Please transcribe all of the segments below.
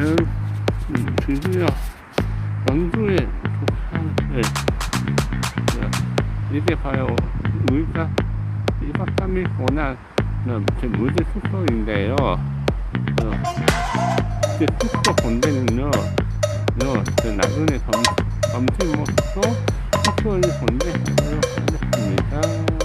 음, 드디어 전주에 도착을 이게 바로 우리가 1박 3일 보난 제 무대 숙소인데요. 어, 그 숙소 본데는요, 요, 그 나중에 점, 점심 먹고 숙소를 본대 하도록 하겠습니다.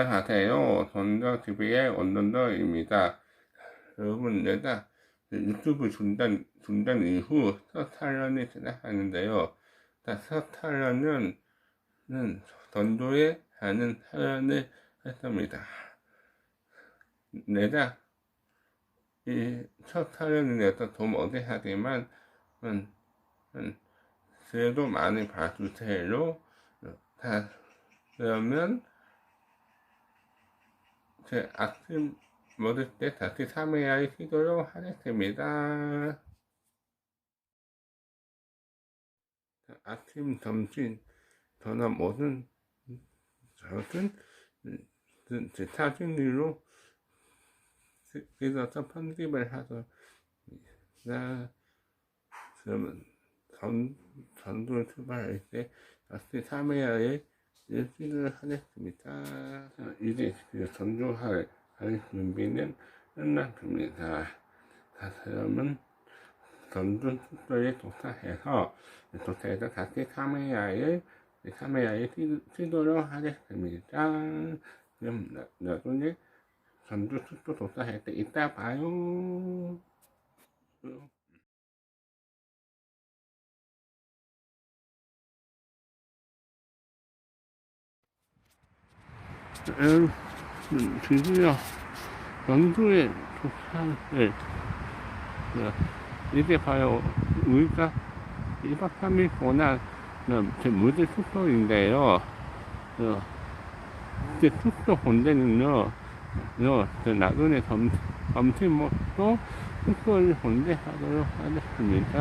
안녕하세요. 전자TV의 원던더입니다. 여러분, 내가 유튜브 중단, 중단 이후 첫 촬영이 시작하는데요. 자, 첫는 전도에 하는 촬영을 했습니다. 내가 이첫 촬영에서 좀 어색하지만, 음, 음, 그래도 많이 봐주세요. 자, 그러면, 제 아침 먹을 때 다시 3회야를 시도록 하겠습니다. 자, 아침, 점심, 저녁 모든 저는 그, 제 사진으로 그래서 편집을 하서 나 그러면 전 전도를 출발할 때 다시 3회야를 일주일을 하겠습니다. 자, 이제 그 전주할 할 준비는 끝났습니다. 자, 그러면 전주 숙소에 도착해서 도착해서 다시 카메라를 카메라에 찍도록 하겠습니다. 그럼 나, 나중에 전주 숙소 도착할 때 이따 봐요. 음, 드디어 전주에 도착을 어, 이게 바로 우리가 1박 3일 보난 제 무대 숙소인데요. 어, 그 숙소 본데는요, 요, 그 나중에 점, 점심 먹고 숙소를 본대하도록 하겠습니다.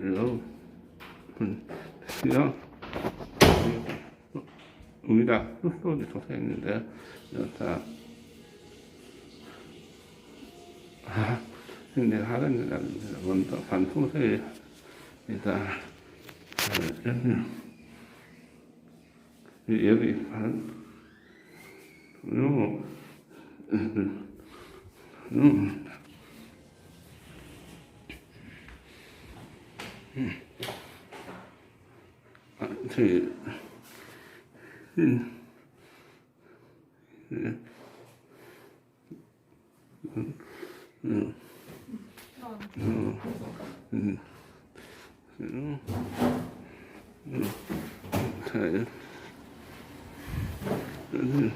그리고 드디어 우리가 숙소에 도착했는데 여기다 아 근데 하는 데가 먼저 반통세에 일단 여기 반 요, 음, 아, 저기, 음, 음, 음, 음, 음, 음, 음, 음, 자, 음.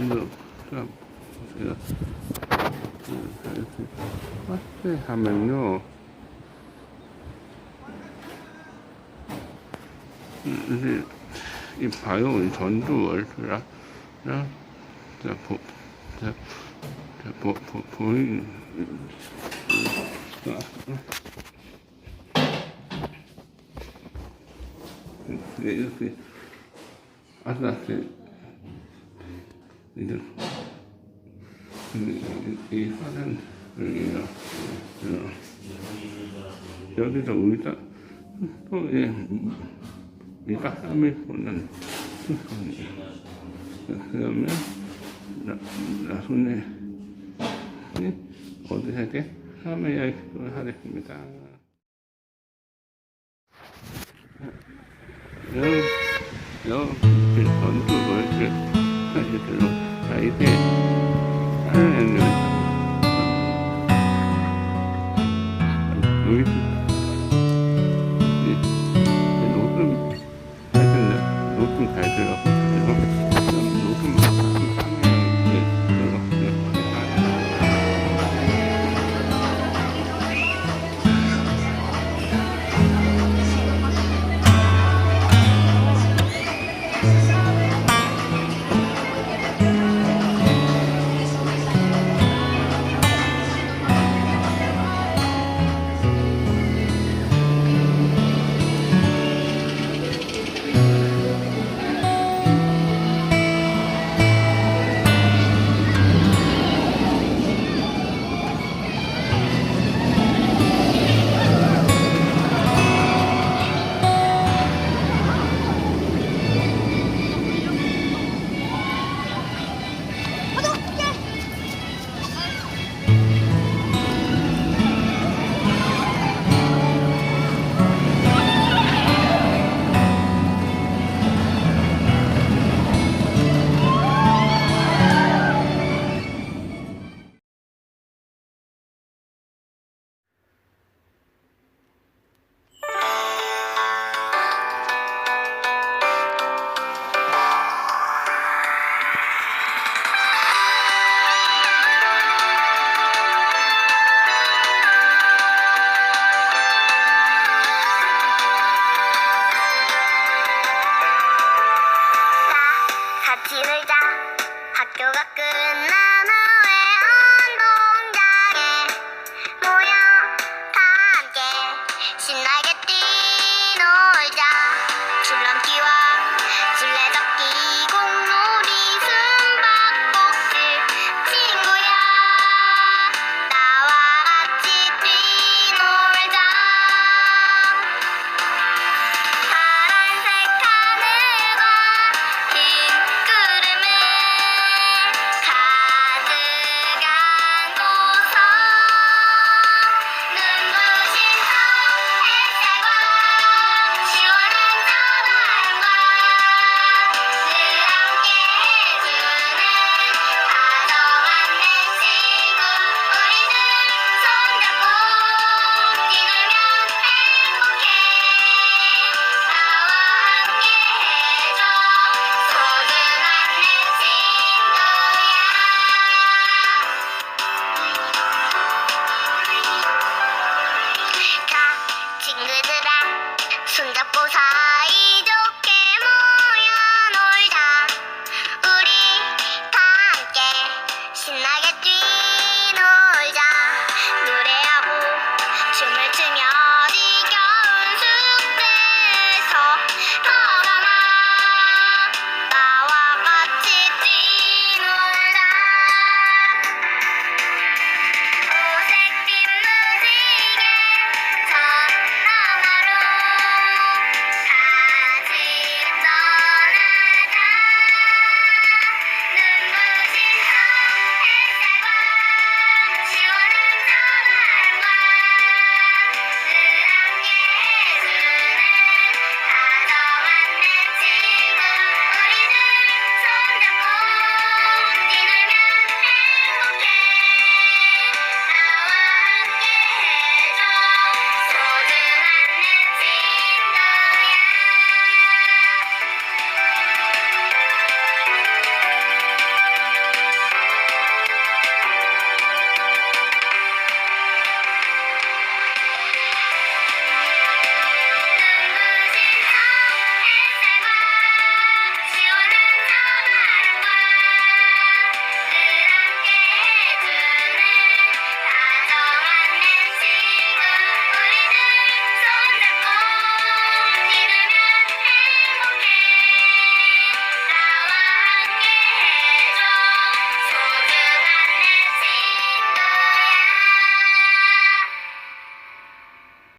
음, 자, 이렇게, 확대 하면요, 이이 전주 월드라 자, 자, 보, 자, 자, 보, 보, 네, 이렇게 아싸게 이제 이, 이 화장 여기가 어, 여기서 의자 또 예. 그러니까 함을 혼난 그러면 나, 나 손에 어디에게 함의 열심을 하겠습니다. 여러분, 여러분, 그 전투 벌칙, 사실로, 사이드, to make